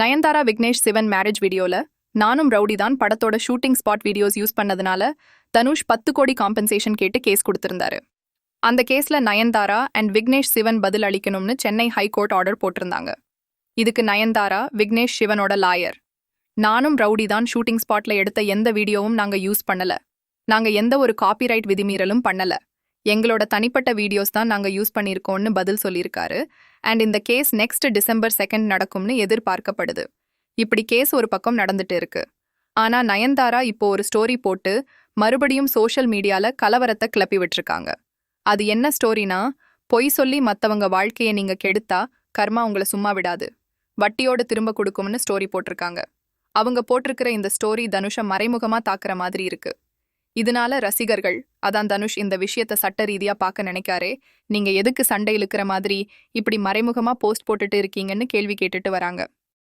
Nayanthara Vignesh Sivan marriage வீடியோல நானும் rowdy தான் படத்தோட ஷூட்டிங் ஸ்பாட் வீடியோஸ் யூஸ் பண்ணதுனால தனுஷ் பத்து கோடி காம்பன்சேஷன் கேட்டு கேஸ் கொடுத்திருந்தாரு. அந்த கேஸ்ல நயன்தாரா அண்ட் விக்னேஷ் சிவன் பதில் அளிக்கணும்னு சென்னை ஹைகோர்ட் ஆர்டர் போட்டிருந்தாங்க. இதுக்கு நயன்தாரா விக்னேஷ் சிவனோட லாயர் நானும் ரவுடி தான் ஷூட்டிங் ஸ்பாட்ல எடுத்த எந்த வீடியோவும் நாங்க யூஸ் பண்ணல. நாங்க எந்த ஒரு காப்பிரைட் விதிமீறலும் பண்ணல. எங்களோட தனிப்பட்ட வீடியோஸ் தான் நாங்க யூஸ் பண்ணியிருக்கோம்னு பதில் சொல்லியிருக்காரு. அண்ட் இந்த கேஸ் நெக்ஸ்ட் டிசம்பர் செகண்ட் நடக்கும்னு எதிர்பார்க்கப்படுது. இப்படி கேஸ் ஒரு பக்கம் நடந்துட்டு இருக்கு. ஆனா நயன்தாரா இப்போ ஒரு ஸ்டோரி போட்டு மறுபடியும் சோஷியல் மீடியால கலவரத்தை கிளப்பி விட்டுருக்காங்க. அது என்ன ஸ்டோரினா பொய் சொல்லி மத்தவங்க வாழ்க்கையை நீங்க கெடுத்தா கர்மா உங்களை சும்மா விடாது. வட்டியோட திரும்ப கொடுக்கும்னு ஸ்டோரி போட்டிருக்காங்க. அவங்க போட்டிருக்கிற இந்த ஸ்டோரி தனுஷை மறைமுகமா தாக்குற மாதிரி இருக்கு. இதனால ரசிகர்கள் அதான் தனுஷ் இந்த விஷயத்த சட்ட ரீதியா பார்க்க நினைக்காரே நீங்க எதுக்கு சண்டை இழுக்கிற மாதிரி இப்படி மறைமுகமா போஸ்ட் போட்டுட்டு இருக்கீங்கன்னு கேள்வி கேட்டுட்டு வராங்க.